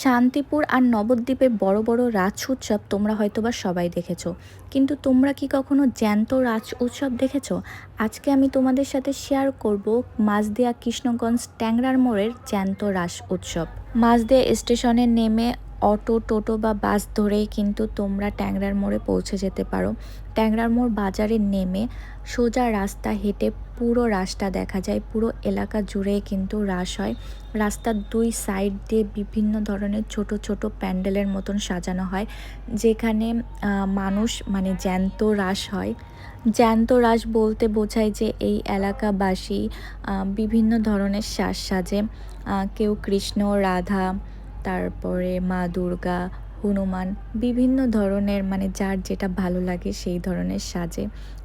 শান্তিপুর আর নবদ্বীপে বড় বড় রাজ উৎসব তোমরা হয়তো বা সবাই দেখেছ। কিন্তু তোমরা কি কখনো জ্যান্ত রাজ উৎসব দেখেছ? আজকে আমি তোমাদের সাথে শেয়ার করব মাঝদিয়া কৃষ্ণগঞ্জ ট্যাংরার মোড়ের জ্যান্ত রাস উৎসব। মাঝদিয়া স্টেশনে নেমে অটো, টোটো বা বাস ধরেই কিন্তু তোমরা ট্যাংরার মোড়ে পৌঁছে যেতে পারো। ট্যাংরার মোড় বাজারে নেমে সোজা রাস্তা হেঁটে পুরো রাস্তা দেখা যায়। পুরো এলাকা জুড়ে কিন্তু রাস হয়। রাস্তার দুই সাইড দিয়ে বিভিন্ন ধরনের ছোট ছোট প্যান্ডেলের মতন সাজানো হয়, যেখানে মানুষ মানে জ্যান্ত রাস হয়। জ্যান্ত রাস বলতে বোঝায় যে এই এলাকাবাসী বিভিন্ন ধরনের সাজ সাজে। কেউ কৃষ্ণ, রাধা তারপরে মা দুর্গা, হনুমান বিভিন্ন ধরনের মানে যার যেটা ভালো লাগে সেই ধরনের সাজে।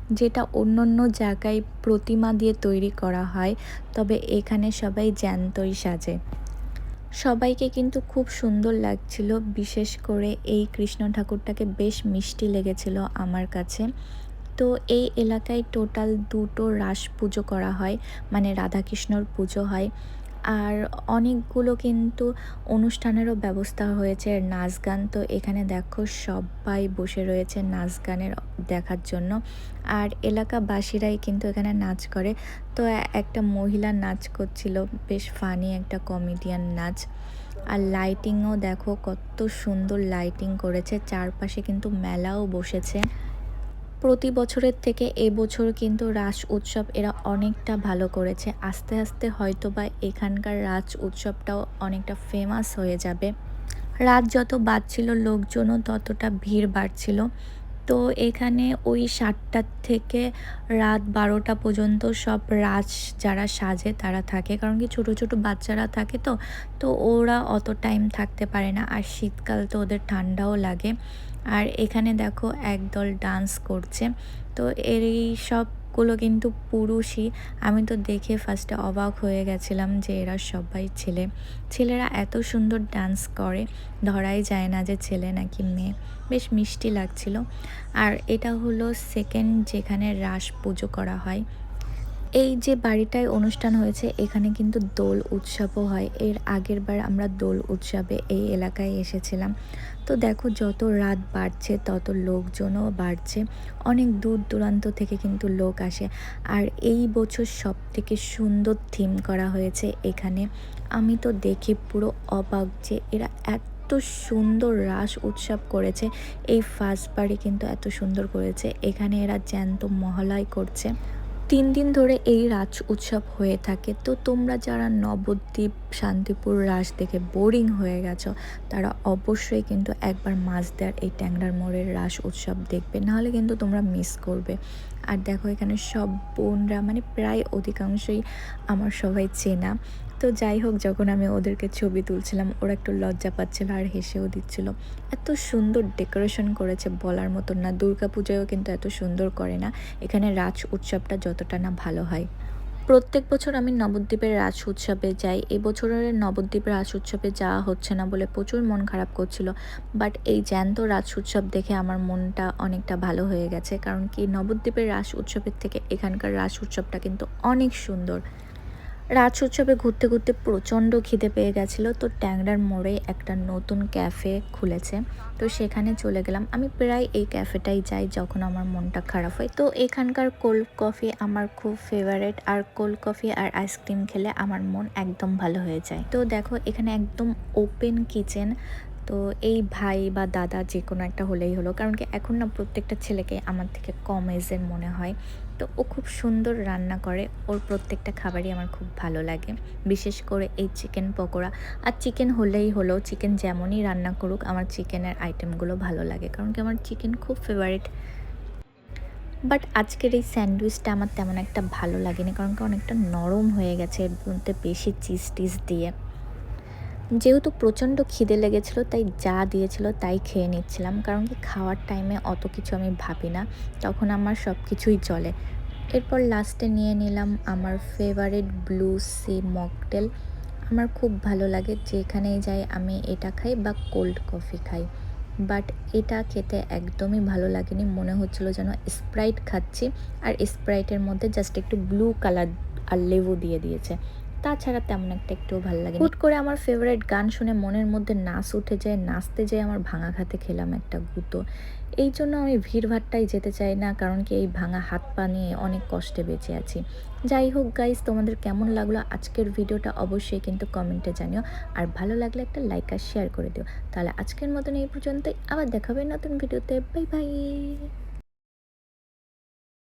যেটা অন্য অন্য জায়গায় প্রতিমা দিয়ে তৈরি করা হয়, তবে এখানে সবাই জ্যান্তই সাজে। সবাইকে কিন্তু খুব সুন্দর লাগছিল, বিশেষ করে এই কৃষ্ণ ঠাকুরটাকে বেশ মিষ্টি লেগেছিল আমার কাছে। তো এই এলাকায় টোটাল দুটো রাস পুজো করা হয় মানে রাধাকৃষ্ণর পুজো হয়। আর অনেকগুলো কিন্তু অনুষ্ঠানেরও ব্যবস্থা হয়েছে নাচ গান। তো এখানে দেখো সবাই বসে রয়েছে নাচ গানের দেখার জন্য। আর এলাকাবাসীরাই কিন্তু এখানে নাচ করে। তো একটা মহিলা নাচ করছিল, বেশ ফানি একটা কমেডিয়ান নাচ। আর লাইটিংও দেখো কত সুন্দর লাইটিং করেছে, চারপাশে কিন্তু মেলাও বসেছে। প্রতি বছরের থেকে এবছর কিন্তু রাস উৎসব এরা অনেকটা ভালো করেছে। আস্তে আস্তে হয়তো বা এখানকার রাজ উৎসবটাও অনেকটা ফেমাস হয়ে যাবে। রাত যত বাড়ছিল লোকজনও ততটা ভিড় বাড়ছিল। তো এখানে ওই সাতটার থেকে রাত বারোটা পর্যন্ত সব রাজ যারা সাজে তারা থাকে। কারণ কি ছোট ছোট বাচ্চারা থাকে তো তো ওরা অত টাইম থাকতে পারে না। আর শীতকাল তো ওদের ঠান্ডাও লাগে। আর এখানে দেখো একদল ডান্স করছে। তো এর এই সবগুলো কিন্তু পুরুষই। আমি তো দেখে ফার্স্টে অবাক হয়ে গেছিলাম যে এরা সবাই ছেলে। ছেলেরা এত সুন্দর ডান্স করে, ধরাই যায় না যে ছেলে নাকি মেয়ে। বেশ মিষ্টি লাগছিল। আর এটা হলো সেকেন্ড যেখানে রাস পুজো করা হয়। এই যে বাড়িটায় অনুষ্ঠান হয়েছে, এখানে কিন্তু দোল উৎসবও হয়। এর আগের বার আমরা দোল উৎসবে এই এলাকায় এসেছিলাম। তো দেখো, যত রাত বাড়ছে, তত লোকজনও বাড়ছে। অনেক দূর দূরান্ত থেকে কিন্তু লোক আসে। আর এই বছর সব থেকে সুন্দর থিম করা হয়েছে এখানে। আমি তো দেখে পুরো অবাক যে এরা এত সুন্দর রাস উৎসব করেছে। এই ফার্স্ট বারে কিন্তু এত সুন্দর করেছে। এখানে এরা জ্যান্ত মহলয় করছে। তিন দিন ধরে এই রাজ উৎসব হয়ে থাকে। তো তোমরা যারা নবদ্বীপ, শান্তিপুর রাস দেখে বোরিং হয়ে গেছো, তারা অবশ্যই কিন্তু একবার মাছদার এই ট্যাংরার মোড়ের রাস উৎসব দেখবে। নাহলে কিন্তু তোমরা মিস করবে। আর দেখো এখানে সব বোনরা মানে প্রায় অধিকাংশই আমার সবাই চেনা। তো যাই হোক, যখন আমি ওদেরকে ছবি তুলছিলাম, ওরা একটু লজ্জা পাচ্ছিল আর হেসেও দিচ্ছিল। এত সুন্দর ডেকোরেশন করেছে বলার মতন না। দুর্গা পুজোয়ও কিন্তু এত সুন্দর করে না। এখানে রাজ উৎসবটা যতটা না ভালো হয়। প্রত্যেক বছর আমি নবদ্বীপের রাস উৎসবে যাই। এবছরের নবদ্বীপের রাস উৎসবে যাওয়া হচ্ছে না বলে প্রচুর মন খারাপ করছিল। বাট এই জ্যান্ত রাস উৎসব দেখে আমার মনটা অনেকটা ভালো হয়ে গেছে। কারণ কি, নবদ্বীপের রাস উৎসবের থেকে এখানকার রাস উৎসবটা কিন্তু অনেক সুন্দর। রাজ উৎসবে ঘুরতে ঘুরতে প্রচণ্ড খিদে পেয়ে গেছিল। তো ট্যাংরার মোড়ে একটা নতুন ক্যাফে খুলেছে। তো সেখানে চলে গেলাম। আমি প্রায় এই ক্যাফেটাই যাই যখন আমার মনটা খারাপ হয়। তো এখানকার কোল্ড কফি আমার খুব ফেভারেট আর কোল্ড কফি আর আইসক্রিম খেলে আমার মন একদম ভালো হয়ে যায়। তো দেখো এখানে একদম ওপেন কিচেন তো এই ভাই বা দাদা যে কোনো একটা হলেই হলো, কারণ কি এখন না প্রত্যেকটা ছেলেকে আমার থেকে কম এজের মনে হয়। তো ও খুব সুন্দর রান্না করে, ওর প্রত্যেকটা খাবারই আমার খুব ভালো লাগে। বিশেষ করে এই চিকেন পকোড়া। আর চিকেন হলেই হলো চিকেন যেমনই রান্না করুক, আমার চিকেনের আইটেমগুলো ভালো লাগে, কারণ কি আমার চিকেন খুব ফেভারিট বাট আজকের এই স্যান্ডউইচটা আমার তেমন একটা ভালো লাগেনি, কারণ কি অনেকটা নরম হয়ে গেছে, এর মধ্যে বেশি চিজ টিজ দিয়ে। যেহেতু প্রচণ্ড খিদে লেগেছিলো, তাই যা দিয়েছিল তাই খেয়ে নিচ্ছিলাম। কারণ কি খাওয়ার টাইমে অত কিছু আমি ভাবি না। তখন আমার সব কিছুই চলে। এরপর লাস্টে নিয়ে নিলাম আমার ফেভারিট ব্লু সি মকটেল আমার খুব ভালো লাগে, যেখানেই যাই আমি এটা খাই বা কোল্ড কফি খাই। বাট এটা খেতে একদমই ভালো লাগেনি। মনে হচ্ছিল যেন স্প্রাইট খাচ্ছি। আর স্প্রাইটের মধ্যে জাস্ট একটু ব্লু কালার আর লেবু দিয়ে দিয়েছে। তাছাড়া তেমন একটা একটুও ভালো লাগে হুট করে আমার ফেভারিট গান শুনে মনের মধ্যে নাচ উঠে যায়, নাচতে যেয়ে আমার ভাঙা খাতে খেলাম একটা গুঁতো। এই জন্য আমি ভিড়ভাট্টাই যেতে চাই না, কারণ কি এই ভাঙা হাত পা নিয়ে অনেক কষ্টে বেঁচে আছি। যাই হোক গাইজ তোমাদের কেমন লাগল আজকের ভিডিওটা অবশ্যই কিন্তু কমেন্টে জানিও। আর ভালো লাগলে একটা লাইক আর শেয়ার করে দিও। তাহলে আজকের মতন এই পর্যন্তই। আবার দেখাবে নতুন ভিডিওতে। Bye bye